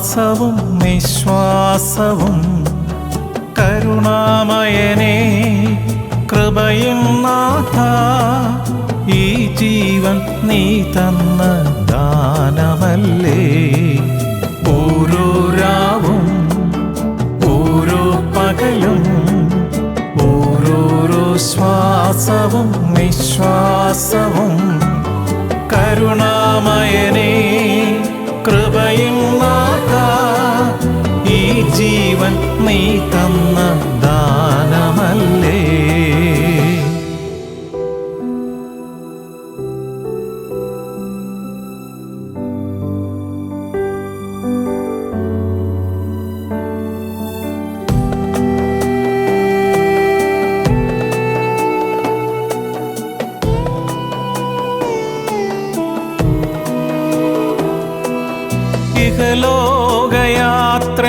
ശ്വാസവും നിശ്വാസവും കരുണാമയനെ കൃപയും നാഥ ഈ ജീവൻ നീ തന്ന ദാനമല്ലേ? ഓരോ രാവും ഓരോ പകലും ഓരോരോ ശ്വാസവും നിശ്വാസവും കരുണാമയനെ ജീവൻ നീ തന്ന ദാനമല്ലേ?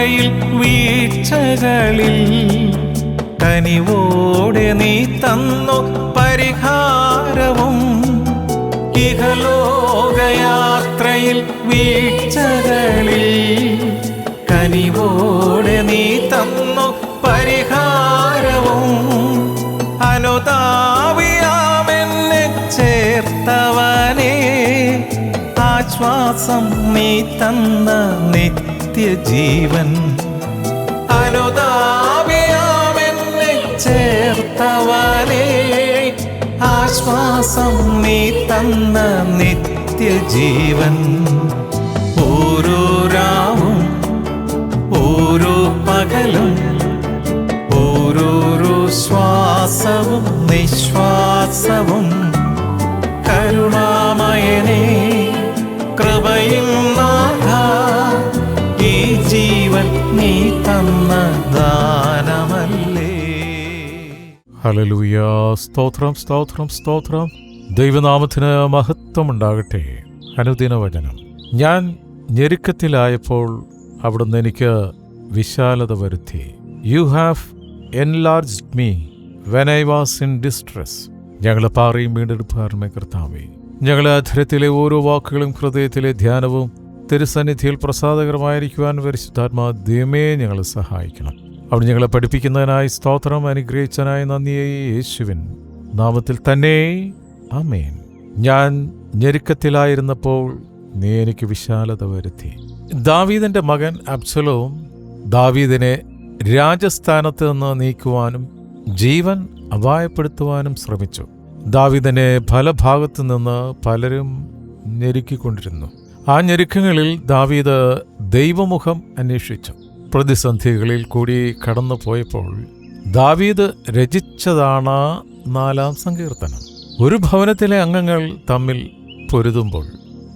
ഇഹലോകയാത്രയിൽ വീഴ്ചകളിൽ കനിവോടെ നീ തന്നു പരിഹാരവും. ഇഹലോകയാത്രയിൽ വീഴ്ചകളിൽ കനിവോടെ നീ തന്നു പരിഹാരവും. അനുതാവിയാമെന്നെ ചേർത്തവനെ ആശ്വാസം നീ തന്ന നിത്യജീവൻ അനുതാപിയാമെന്നെ ചേർത്തവനേ ആശ്വാസം നീ തന്ന നിത്യജീവൻ ഓരോ രാവും ഓരോ പകലും ഓരോരോ ശ്വാസവും നിശ്വാസവും. കരുണാമയനെ കൃപയും ഹലലൂയ സ്തോത്രം സ്തോത്രം സ്തോത്രം. ദൈവനാമത്തിന് മഹത്വമുണ്ടാകട്ടെ. അനുദിന വചനം ഞാൻ ഞെരുക്കത്തിലായപ്പോൾ അവിടുന്ന് എനിക്ക് വിശാലത വരുത്തി. You have enlarged me when I was in distress ഞങ്ങളെ പാറയും വീണ്ടെടുപ്പാറുമേ കർത്താവേ. ഞങ്ങളെ അധരത്തിലെ ഓരോ വാക്കുകളും ഹൃദയത്തിലെ ധ്യാനവും തിരുസന്നിധിയിൽ പ്രസാദകരമായിരിക്കുവാൻ പരിശുദ്ധാത്മാ ദൈവമേ ഞങ്ങളെ സഹായിക്കണം. അവിടെ ഞങ്ങളെ പഠിപ്പിക്കുന്നതിനായി സ്തോത്രം അനുഗ്രഹിച്ചനായി നന്ദിയെ യേശുവിൻ നാമത്തിൽ തന്നെ. ആമേൻ. ഞാൻ ഞെരുക്കത്തിലായിരുന്നപ്പോൾ നീ എനിക്ക് വിശാലത വരുത്തി. ദാവീദിന്റെ മകൻ അബ്സലോം ദാവീദിനെ രാജസ്ഥാനത്ത് നിന്ന് നീക്കുവാനും ജീവൻ അപായപ്പെടുത്തുവാനും ശ്രമിച്ചു. ദാവീദിനെ ഫലഭാഗത്തു നിന്ന് പലരും ഞെരുക്കിക്കൊണ്ടിരുന്നു. ആ ഞെരുക്കങ്ങളിൽ ദാവീദ് ദൈവമുഖം അന്വേഷിച്ചു. പ്രതിസന്ധികളിൽ കൂടി കടന്നു പോയപ്പോൾ ദാവീദ് രചിച്ചതാണ് നാലാം സങ്കീർത്തനം. ഒരു ഭവനത്തിലെ അംഗങ്ങൾ തമ്മിൽ പൊരുതുമ്പോൾ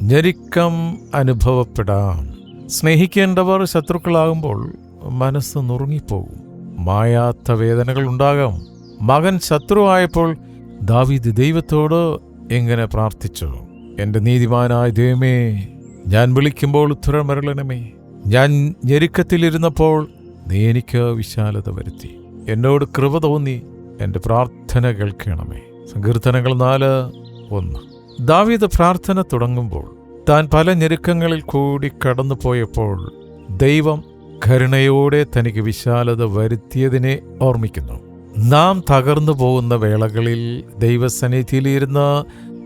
ഞെരുക്കം അനുഭവപ്പെടാം. സ്നേഹിക്കേണ്ടവർ ശത്രുക്കളാകുമ്പോൾ മനസ്സ് നുറുങ്ങിപ്പോകും. മായാത്ത വേദനകൾ ഉണ്ടാകാം. മകൻ ശത്രുവായപ്പോൾ ദാവീദ് ദൈവത്തോട് എങ്ങനെ പ്രാർത്ഥിച്ചു? എന്റെ നീതിമാനായ ദൈവമേ ഞാൻ വിളിക്കുമ്പോൾ ഉത്തരമരളണമേ ഞാൻ ഞെരുക്കത്തിലിരുന്നപ്പോൾ നീ എനിക്ക് വിശാലത വരുത്തി. എന്നോട് കൃപ തോന്നി. എന്റെ പ്രാർത്ഥന കേൾക്കണമേ. സങ്കീർത്തനങ്ങൾ നാല് ഒന്ന്. ദാവീദ് പ്രാർത്ഥന തുടങ്ങുമ്പോൾ താൻ പല ഞെരുക്കങ്ങളിൽ കൂടി കടന്നുപോയപ്പോൾ ദൈവം കരുണയോടെ തനിക്ക് വിശാലത വരുത്തിയതിനെ ഓർമ്മിക്കുന്നു. നാം തകർന്നു പോകുന്ന വേളകളിൽ ദൈവസന്നിധിയിലിരുന്ന്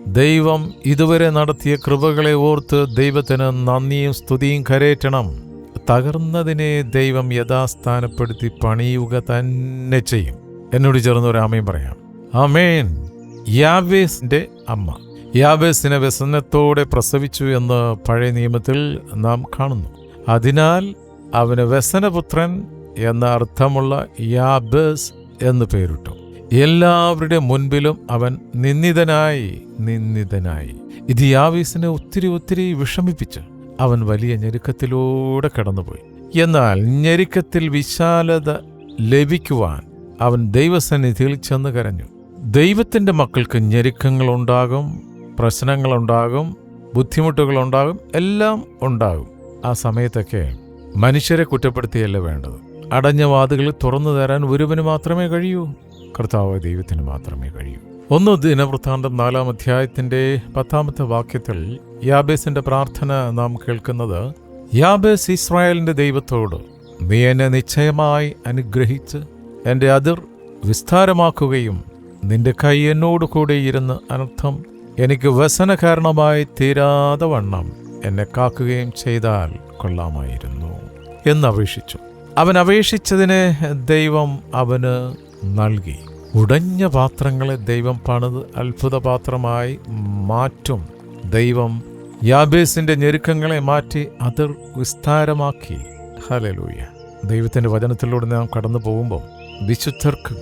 ദൈവം ഇതുവരെ നടത്തിയ കൃപകളെ ഓർത്ത് ദൈവത്തിന് നന്ദിയും സ്തുതിയും കരേറ്റണം തകർന്നതിനെ ദൈവം യഥാസ്ഥാനപ്പെടുത്തി പണിയുക തന്നെ ചെയ്യും. എന്നോട് ചേർന്ന് ഒരു ആമയും പറയാം. ആമേൻ. യാബേസിന്റെ അമ്മ. യാബേസിനെ വ്യസനത്തോടെ പ്രസവിച്ചു എന്ന് പഴയ നിയമത്തിൽ നാം കാണുന്നു. അതിനാൽ അവന് വ്യസനപുത്രൻ എന്ന അർത്ഥമുള്ള യാബേസ് എന്ന് പേരിട്ടു. എല്ലാവരുടെ മുൻപിലും അവൻ നിന്ദിതനായി നിന്ദിതനായി. ഇത് യാവീസിനെ ഒത്തിരി ഒത്തിരി വിഷമിപ്പിച്ചു. അവൻ വലിയ ഞെരുക്കത്തിലൂടെ കടന്നുപോയി. എന്നാൽ ഞെരുക്കത്തിൽ വിശാലത ലഭിക്കുവാൻ അവൻ ദൈവസന്നിധിയിൽ ചെന്ന് കരഞ്ഞു. ദൈവത്തിന്റെ മക്കൾക്ക് ഞെരുക്കങ്ങളുണ്ടാകും പ്രശ്നങ്ങളുണ്ടാകും ബുദ്ധിമുട്ടുകളുണ്ടാകും എല്ലാം ഉണ്ടാകും. ആ സമയത്തൊക്കെ മനുഷ്യരെ കുറ്റപ്പെടുത്തിയല്ല വേണ്ടത്? അടഞ്ഞ വാതുകൾ തുറന്നു തരാൻ ഒരുവന് മാത്രമേ കഴിയൂ കർത്താവ് ദൈവത്തിന് മാത്രമേ കഴിയൂ. ഒന്ന് ദിനവൃത്താന്തം നാലാം അധ്യായത്തിന്റെ പത്താമത്തെ വാക്യത്തിൽ യാബേസിന്റെ പ്രാർത്ഥന നാം കേൾക്കുന്നത് യാബേസ് ഇസ്രായേലിന്റെ ദൈവത്തോട് നീ എന്നെ നിശ്ചയമായി അനുഗ്രഹിച്ച് എന്റെ അതിർ വിസ്താരമാക്കുകയും നിന്റെ കൈ എന്നോടുകൂടെ ഇരുന്ന് അനർത്ഥം എനിക്ക് വ്യസന കാരണമായി തീരാതെ വണ്ണം എന്നെ കാക്കുകയും ചെയ്താൽ കൊള്ളാമായിരുന്നു എന്നപേക്ഷിച്ചു അവൻ അപേക്ഷിച്ചതിനെ ദൈവം അവന് നൽകി. ഉടഞ്ഞ പാത്രങ്ങളെ ദൈവം പണിത് അത്ഭുത പാത്രമായി മാറ്റും. ദൈവം യാബേസിന്റെ ഞെരുക്കങ്ങളെ മാറ്റി അതിർ വിസ്താരമാക്കി. ഹലലൂയ ദൈവത്തിന്റെ വചനത്തിലൂടെ നാം കടന്നു പോകുമ്പോൾ വിശുദ്ധർക്ക്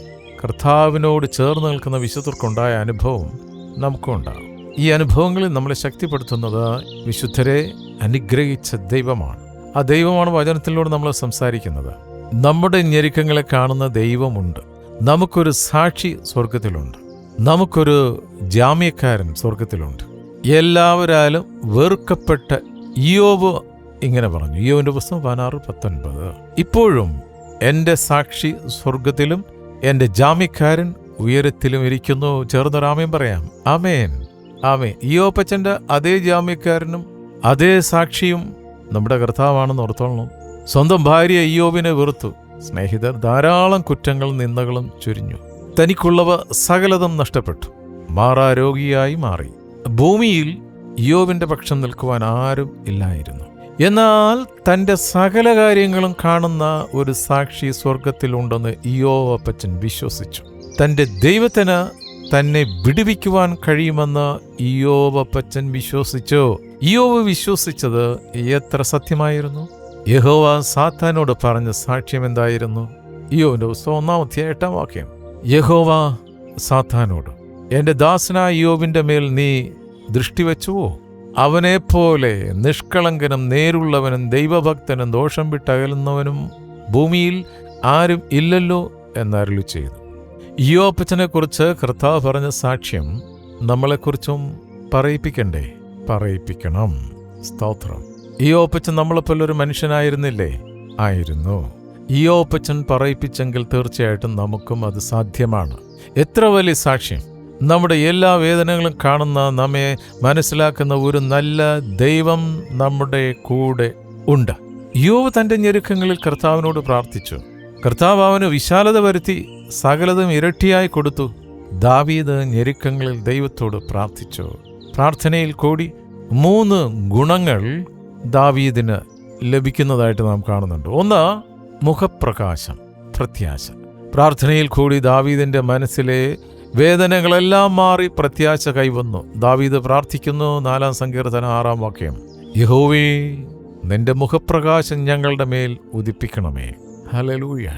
കർത്താവിനോട് ചേർന്ന് നിൽക്കുന്ന വിശുദ്ധർക്കുണ്ടായ അനുഭവം നമുക്കുണ്ടാകും. ഈ അനുഭവങ്ങളിൽ നമ്മളെ ശക്തിപ്പെടുത്തുന്നത് വിശുദ്ധരെ അനുഗ്രഹിച്ച ദൈവമാണ്. ആ ദൈവമാണ് വചനത്തിലൂടെ നമ്മൾ സംസാരിക്കുന്നത്. നമ്മുടെ ഞെരുക്കങ്ങളെ കാണുന്ന ദൈവമുണ്ട്. നമുക്കൊരു സാക്ഷി സ്വർഗത്തിലുണ്ട് നമുക്കൊരു ജാമ്യക്കാരൻ സ്വർഗത്തിലുണ്ട് എല്ലാവരാലും വെറുക്കപ്പെട്ട ഇയോവ് ഇങ്ങനെ പറഞ്ഞു. ഇയോവിന്റെ പുസ്തകം പതിനാറ് പത്തൊൻപത്. ഇപ്പോഴും എന്റെ സാക്ഷി സ്വർഗത്തിലും എന്റെ ജാമ്യക്കാരൻ ഉയരത്തിലും ഇരിക്കുന്നു. ചേർന്നൊരാമയും പറയാം. ആമേൻ. ആമേ ഇയോപ്പച്ചന്റെ അതേ ജാമ്യക്കാരനും അതേ സാക്ഷിയും നമ്മുടെ കർത്താവാണെന്ന് ഓർത്തോളണം. സ്വന്തം ഭാര്യ ഇയോബിനെ വെറുത്തു. സ്നേഹിതർ ധാരാളം കുറ്റങ്ങൾ നിന്ദകളും ചുരിഞ്ഞു. തനിക്കുള്ളവ സകലതും നഷ്ടപ്പെട്ടു. മാറാ രോഗിയായി മാറി. ഭൂമിയിൽ യോവിന്റെ പക്ഷം നിൽക്കുവാൻ ആരും ഇല്ലായിരുന്നു. എന്നാൽ തന്റെ സകല കാര്യങ്ങളും കാണുന്ന ഒരു സാക്ഷി സ്വർഗത്തിലുണ്ടെന്ന് ഇയോവപ്പച്ചൻ വിശ്വസിച്ചു. തന്റെ ദൈവത്തിന് തന്നെ വിടുവിക്കുവാൻ കഴിയുമെന്ന് ഇയോവപ്പച്ചൻ വിശ്വസിച്ചു. ഇയോവ് വിശ്വസിച്ചത് എത്ര സത്യമായിരുന്നു? യഹോവ സാത്താനോട് പറഞ്ഞ സാക്ഷ്യം എന്തായിരുന്നു? ഇയോവിന്റെ പുസ്തകം ഒന്നാം അധ്യായം എട്ടാം വാക്യം. യഹോവ സാത്താനോട് എന്റെ ദാസനായ യോവിന്റെ മേൽ നീ ദൃഷ്ടി വെച്ചുവോ? അവനെപ്പോലെ നിഷ്കളങ്കനും നേരുള്ളവനും ദൈവഭക്തനും ദോഷം വിട്ടകലുന്നവനും ഭൂമിയിൽ ആരും ഇല്ലല്ലോ എന്നരുളി ചെയ്തു. യോപ്പച്ചനെക്കുറിച്ച് കർത്താവ് പറഞ്ഞ സാക്ഷ്യം നമ്മളെക്കുറിച്ചും പറയിപ്പിക്കണ്ടേ? പറയിപ്പിക്കണം. സ്തോത്രം. ഇയോപ്പച്ചൻ നമ്മളെപ്പോലെ ഒരു മനുഷ്യനായിരുന്നില്ലേ? ആയിരുന്നു. ഈ ഓപ്പച്ചൻ പറയിപ്പിച്ചെങ്കിൽ തീർച്ചയായിട്ടും നമുക്കും അത് സാധ്യമാണ്. എത്ര വലിയ സാക്ഷ്യം. നമ്മുടെ എല്ലാ വേദനകളും കാണുന്ന നമ്മെ മനസ്സിലാക്കുന്ന ഒരു നല്ല ദൈവം നമ്മുടെ കൂടെ ഉണ്ട്. യോവ് തന്റെ ഞെരുക്കങ്ങളിൽ കർത്താവിനോട് പ്രാർത്ഥിച്ചു. കർത്താവ് അവന് വിശാലത വരുത്തി സകലതും ഇരട്ടിയായി കൊടുത്തു. ദാവീദ് ഞെരുക്കങ്ങളിൽ ദൈവത്തോട് പ്രാർത്ഥിച്ചു. പ്രാർത്ഥനയിൽ കൂടി മൂന്ന് ഗുണങ്ങൾ ദാവീദിന് ലഭിക്കുന്നതായിട്ട് നാം കാണുന്നുണ്ട്. ഒന്ന് മുഖപ്രകാശം പ്രത്യാശ. പ്രാർത്ഥനയിൽ കൂടി ദാവീദിന്റെ മനസ്സിലെ വേദനകളെല്ലാം മാറി പ്രത്യാശ കൈവന്നു. ദാവീദ് പ്രാർത്ഥിക്കുന്നു നാലാം സങ്കീർത്തനം ആറാം വാക്യം. യഹോവേ നിന്റെ മുഖപ്രകാശം ഞങ്ങളുടെ മേൽ ഉദിപ്പിക്കണമേ. ഹലലൂയ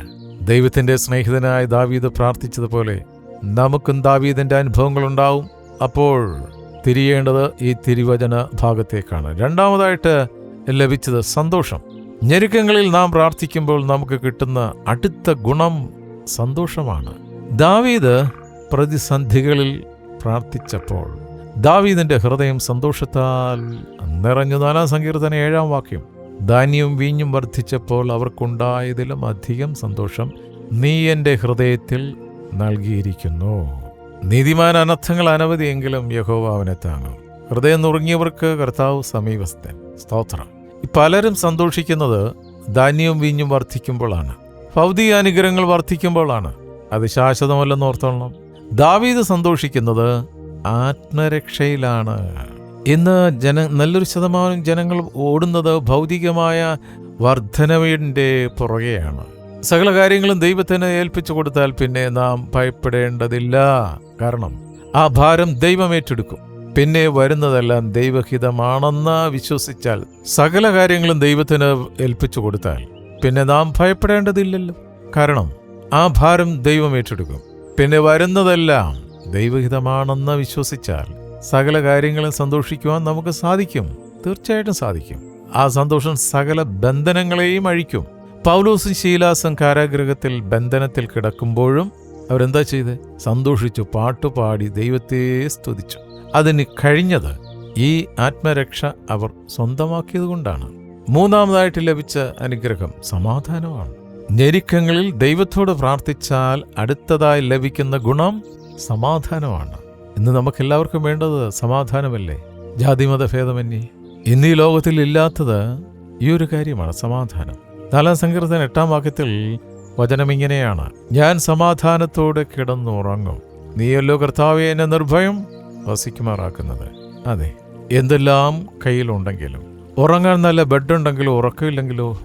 ദൈവത്തിന്റെ സ്നേഹിതനായ ദാവീദ് പ്രാർത്ഥിച്ചതുപോലെ നമുക്കും ദാവീദിന്റെ അനുഭവങ്ങളുണ്ടാവും അപ്പോൾ തിരിയേണ്ടത് ഈ തിരുവചന ഭാഗത്തേക്കാണ്. രണ്ടാമതായിട്ട് ലഭിച്ചത് സന്തോഷം. ഞെരുക്കങ്ങളിൽ നാം പ്രാർത്ഥിക്കുമ്പോൾ നമുക്ക് കിട്ടുന്ന അടുത്ത ഗുണം സന്തോഷമാണ്. ദാവീദ് പ്രതിസന്ധികളിൽ പ്രാർത്ഥിച്ചപ്പോൾ ദാവീദിന്റെ ഹൃദയം സന്തോഷത്താൽ നിറഞ്ഞു. നാലാം സങ്കീർത്തന ഏഴാം വാക്യം. ധാന്യവും വീഞ്ഞും വർദ്ധിച്ചപ്പോൾ അവർക്കുണ്ടായതിലും അധികം സന്തോഷം നീ എന്റെ ഹൃദയത്തിൽ നൽകിയിരിക്കുന്നു. നീതിമാൻ അനർത്ഥങ്ങൾ അനവധിയെങ്കിലും യഹോവ താങ്ങും. ഹൃദയം നുറുങ്ങിയവർക്ക് കർത്താവ് സമീപസ്ഥൻ. സ്തോത്രം. പലരും സന്തോഷിക്കുന്നത് ധാന്യവും വീഞ്ഞും വർദ്ധിക്കുമ്പോഴാണ്. ഭൗതിക അനുഗ്രഹങ്ങൾ വർദ്ധിക്കുമ്പോഴാണ്. അത് ശാശ്വതമല്ലെന്ന് ഓർത്തോളണം. ദാവീദ് സന്തോഷിക്കുന്നത് ആത്മരക്ഷയിലാണ്. ഇന്ന് ജന നല്ലൊരു ശതമാനം ജനങ്ങൾ ഓടുന്നത് ഭൗതികമായ വർധനവിന്റെ പുറകെയാണ്. സകല കാര്യങ്ങളും ദൈവത്തിന് ഏൽപ്പിച്ചു കൊടുത്താൽ പിന്നെ നാം ഭയപ്പെടേണ്ടതില്ല. കാരണം ആ ഭാരം ദൈവം ഏറ്റെടുക്കും. പിന്നെ വരുന്നതെല്ലാം ദൈവഹിതമാണെന്ന് വിശ്വസിച്ചാൽ സകല കാര്യങ്ങളും ദൈവത്തിന് ഏൽപ്പിച്ചു കൊടുത്താൽ പിന്നെ നാം ഭയപ്പെടേണ്ടതില്ലല്ലോ. കാരണം ആ ഭാരം ദൈവം ഏറ്റെടുക്കും. പിന്നെ വരുന്നതെല്ലാം ദൈവഹിതമാണെന്ന് വിശ്വസിച്ചാൽ സകല കാര്യങ്ങളും സന്തോഷിക്കുവാൻ നമുക്ക് സാധിക്കും. തീർച്ചയായിട്ടും സാധിക്കും. ആ സന്തോഷം സകല ബന്ധനങ്ങളെയും അഴിക്കും. പൗലോസും ശീലാസും കാരാഗ്രഹത്തിൽ ബന്ധനത്തിൽ കിടക്കുമ്പോഴും അവരെന്താ ചെയ്ത്? സന്തോഷിച്ചു പാട്ടുപാടി ദൈവത്തെ സ്തുതിച്ചു. അതിന് കഴിഞ്ഞത് ഈ ആത്മരക്ഷ അവർ സ്വന്തമാക്കിയതുകൊണ്ടാണ്. മൂന്നാമതായിട്ട് ലഭിച്ച അനുഗ്രഹം സമാധാനമാണ്. ഞെരുക്കങ്ങളിൽ ദൈവത്തോട് പ്രാർത്ഥിച്ചാൽ അടുത്തതായി ലഭിക്കുന്ന ഗുണം സമാധാനമാണ്. ഇന്ന് നമുക്കെല്ലാവർക്കും വേണ്ടത് സമാധാനമല്ലേ? ജാതിമത ഭേദമന്യേ ഇന്ന് ഈ ലോകത്തിൽ ഇല്ലാത്തത് ഈ ഒരു കാര്യമാണ് സമാധാനം. നാലാം സങ്കീർത്തന എട്ടാം വാക്യത്തിൽ വചനം ഇങ്ങനെയാണ് ഞാൻ സമാധാനത്തോടെ കിടന്നുറങ്ങും. നീയല്ലോ കർത്താവെ എന്നെ നിർഭയം വസിക്കുമാറാക്കുന്നത്. അതെ എന്തെല്ലാം കയ്യിലുണ്ടെങ്കിലും. ഉറങ്ങാൻ നല്ല ബെഡുണ്ടെങ്കിലോ ഉറക്കമില്ലെങ്കിലോ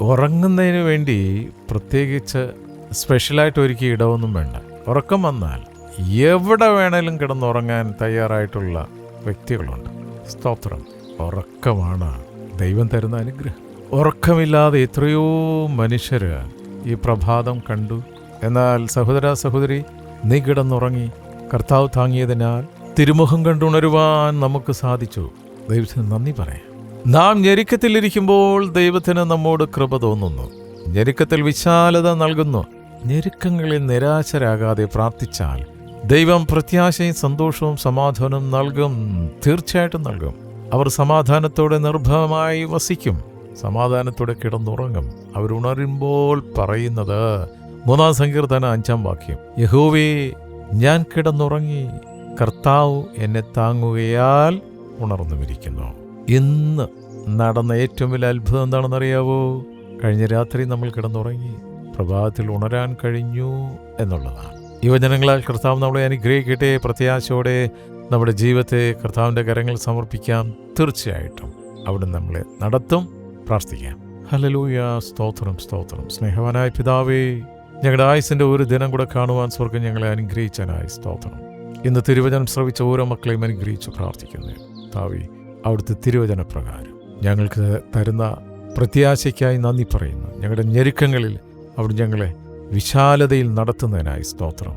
ഉറങ്ങുന്നതിന് വേണ്ടി പ്രത്യേകിച്ച് സ്പെഷ്യലായിട്ട് ഒരുക്കി ഇടമൊന്നും വേണ്ട. ഉറക്കം വന്നാൽ എവിടെ വേണേലും കിടന്നുറങ്ങാൻ തയ്യാറായിട്ടുള്ള വ്യക്തികളുണ്ട്. സ്തോത്രം. ഉറക്കമാണ് ദൈവം തരുന്ന അനുഗ്രഹം. ഉറക്കമില്ലാതെ എത്രയോ മനുഷ്യർ ഈ പ്രഭാതം കണ്ടു. എന്നാൽ സഹോദര സഹോദരി നീ കിടന്നുറങ്ങി. കർത്താവ് താങ്ങിയതിനാൽ തിരുമുഖം കണ്ടുണരുവാൻ നമുക്ക് സാധിച്ചു. ദൈവത്തിന് നന്ദി പറയാം. നാം ഞെരുക്കത്തിലിരിക്കുമ്പോൾ ദൈവത്തിന് നമ്മോട് കൃപ തോന്നുന്നു. ഞെരുക്കത്തിൽ വിശാലത നൽകുന്നു. ഞെരുക്കങ്ങളിൽ നിരാശരാകാതെ പ്രാർത്ഥിച്ചാൽ ദൈവം പ്രത്യാശയും സന്തോഷവും സമാധാനവും നൽകും. തീർച്ചയായിട്ടും നൽകും. അവർ സമാധാനത്തോടെ നിർഭയമായി വസിക്കും. സമാധാനത്തോടെ കിടന്നുറങ്ങും. അവരുണരുമ്പോൾ പറയുന്നത് മൂന്നാം സങ്കീർത്തന അഞ്ചാം വാക്യം. യഹോവേ ഞാൻ കിടന്നുറങ്ങി. കർത്താവ് എന്നെ താങ്ങുകയാൽ ഉണർന്നുമിരിക്കുന്നു. ഇന്ന് നടന്ന ഏറ്റവും വലിയ അത്ഭുതം എന്താണെന്നറിയാവോ? കഴിഞ്ഞ രാത്രി നമ്മൾ കിടന്നുറങ്ങി പ്രഭാതത്തിൽ ഉണരാൻ കഴിഞ്ഞു എന്നുള്ളതാണ്. യുവജനങ്ങളാൽ കർത്താവ് നമ്മളെ അനുഗ്രഹിക്കട്ടെ. പ്രത്യാശയോടെ നമ്മുടെ ജീവിതത്തെ കർത്താവിന്റെ കരങ്ങൾ സമർപ്പിക്കാം. തീർച്ചയായിട്ടും അവിടെ നമ്മളെ നടത്തും പ്രാർത്ഥിക്കാം. ഹലലൂയ സ്തോത്രം സ്തോത്രം. സ്നേഹവാനായ പിതാവേ ഞങ്ങളുടെ ആയുസിന്റെ ഒരു ദിനം കൂടെ കാണുവാൻ സ്വർഗം ഞങ്ങളെ അനുഗ്രഹിച്ചാനായി സ്തോത്രം. ഇന്ന് തിരുവചനം ശ്രവിച്ച ഓരോ മക്കളെയും അനുഗ്രഹിച്ച് പ്രാർത്ഥിക്കുന്നു. താവി അവിടുത്തെ തിരുവചന പ്രകാരം ഞങ്ങൾക്ക് തരുന്ന പ്രത്യാശയ്ക്കായി നന്ദി പറയുന്നു. ഞങ്ങളുടെ ഞെരുക്കങ്ങളിൽ അവിടെ ഞങ്ങളെ വിശാലതയിൽ നടത്തുന്നതിനായി സ്തോത്രം.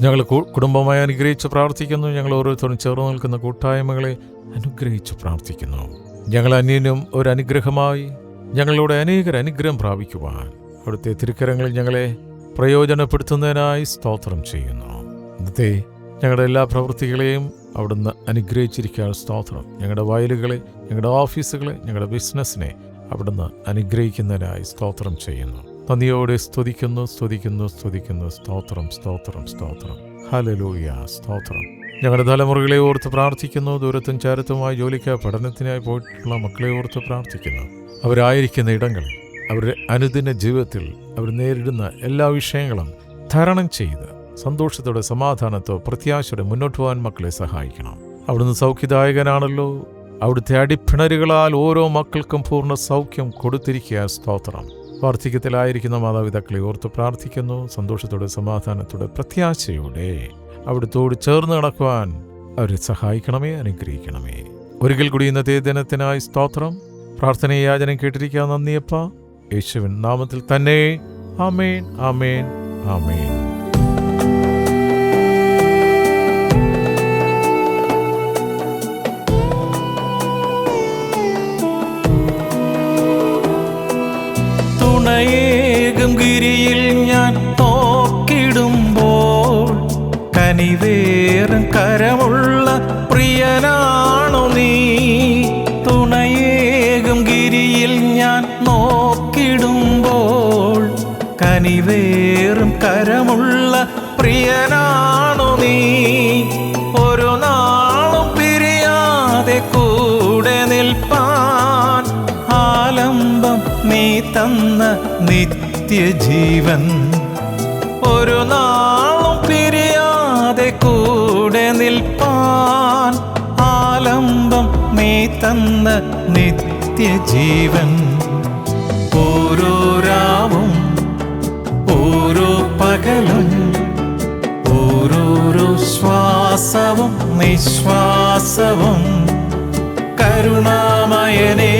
ഞങ്ങൾ കുടുംബമായി അനുഗ്രഹിച്ച് പ്രാർത്ഥിക്കുന്നു. ഞങ്ങൾ ഓരോരുത്തരും ചേർന്ന് നിൽക്കുന്ന കൂട്ടായ്മകളെ അനുഗ്രഹിച്ച് പ്രാർത്ഥിക്കുന്നു. ഞങ്ങൾ അന്യനും ഒരു അനുഗ്രഹമായി ഞങ്ങളുടെ അനേകർ അനുഗ്രഹം പ്രാപിക്കുവാൻ അവിടുത്തെ തിരുക്കരങ്ങളിൽ ഞങ്ങളെ പ്രയോജനപ്പെടുത്തുന്നതിനായി സ്തോത്രം ചെയ്യുന്നു. ഇന്നത്തെ ഞങ്ങളുടെ എല്ലാ പ്രവൃത്തികളെയും അവിടുന്ന് അനുഗ്രഹിച്ചിരിക്കാൻ സ്തോത്രം. ഞങ്ങളുടെ വയലുകളെ ഞങ്ങളുടെ ഓഫീസുകളെ ഞങ്ങളുടെ ബിസിനസ്സിനെ അവിടുന്ന് അനുഗ്രഹിക്കുന്നതിനായി സ്തോത്രം ചെയ്യുന്നു. നന്ദിയോടെ സ്തുതിക്കുന്നു സ്തുതിക്കുന്നു സ്തുതിക്കുന്നു. സ്തോത്രം സ്തോത്രം സ്തോത്രം. ഹലലൂയ സ്തോത്രം. ഞങ്ങളുടെ തലമുറകളെ ഓർത്ത് പ്രാർത്ഥിക്കുന്നു. ദൂരത്തും ചാരത്തുമായി ജോലിക്ക് പഠനത്തിനായി പോയിട്ടുള്ള മക്കളെ ഓർത്ത് പ്രാർത്ഥിക്കുന്നു. അവരായിരിക്കുന്ന ഇടങ്ങളിൽ അവരുടെ അനുദിന ജീവിതത്തിൽ അവർ നേരിടുന്ന എല്ലാ വിഷയങ്ങളും തരണം ചെയ്ത് സന്തോഷത്തോടെ സമാധാനത്തോ പ്രത്യാശയോടെ മുന്നോട്ട് പോകാൻ മക്കളെ സഹായിക്കണം. അവിടുന്ന് സൗഖ്യദായകനാണല്ലോ. അവിടുത്തെ അടിപ്പിണരുകളാൽ ഓരോ മക്കൾക്കും പൂർണ സൗഖ്യം കൊടുത്തിരിക്കുക സ്തോത്രം. വാർദ്ധക്യത്തിലായിരിക്കുന്ന മാതാപിതാക്കളെ ഓർത്ത് പ്രാർത്ഥിക്കുന്നു. സന്തോഷത്തോടെ സമാധാനത്തോടെ പ്രത്യാശയോടെ അവിടുത്തോട് ചേർന്ന് നടക്കുവാൻ അവരെ സഹായിക്കണമേ അനുഗ്രഹിക്കണമേ. ഒരിക്കൽ കൂടി ഇന്നത്തെ ദിനത്തിനായി സ്തോത്രം. പ്രാർത്ഥനയെ യാചന കേട്ടിരിക്കാൻ നന്ദിയപ്പ. യേശുവിൻ നാമത്തിൽ തന്നെ. ആമേൻ ആമേൻ ആമേൻ. കനിവേറും കരമുള്ള പ്രിയനാണു നീ? തുണയേകും ഗിരിയിൽ ഞാൻ നോക്കിടുമ്പോൾ കനിവേറും കരമുള്ള പ്രിയനാണു നീ? ഒരു നാളും പിരിയാതെ കൂടെ നിൽപ്പാൻ ആലംബം നീ തന്ന നിത്യജീവൻ. ഒരു നാളും കൂടെ നിൽപ്പാൻ ആലംബം നീ തന്ന നിത്യജീവൻ. ഓരോ രാവും ഓരോ പകലും ഓരോരോ ശ്വാസവും നിശ്വാസവും. കരുണാമയനേ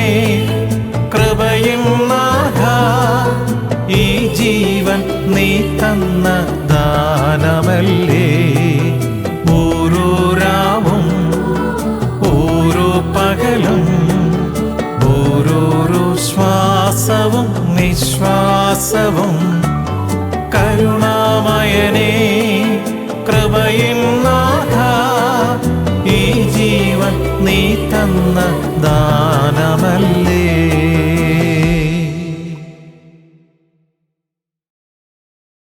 കൃപയും നാഥ ഈ ജീവൻ നീ തന്ന ദാനമല്ലേ? നിശ്വാസവും കരുണാമയനേ കൃപയും നാഥ ഈ ജീവൻ നീ തന്ന ദാനമല്ലേ?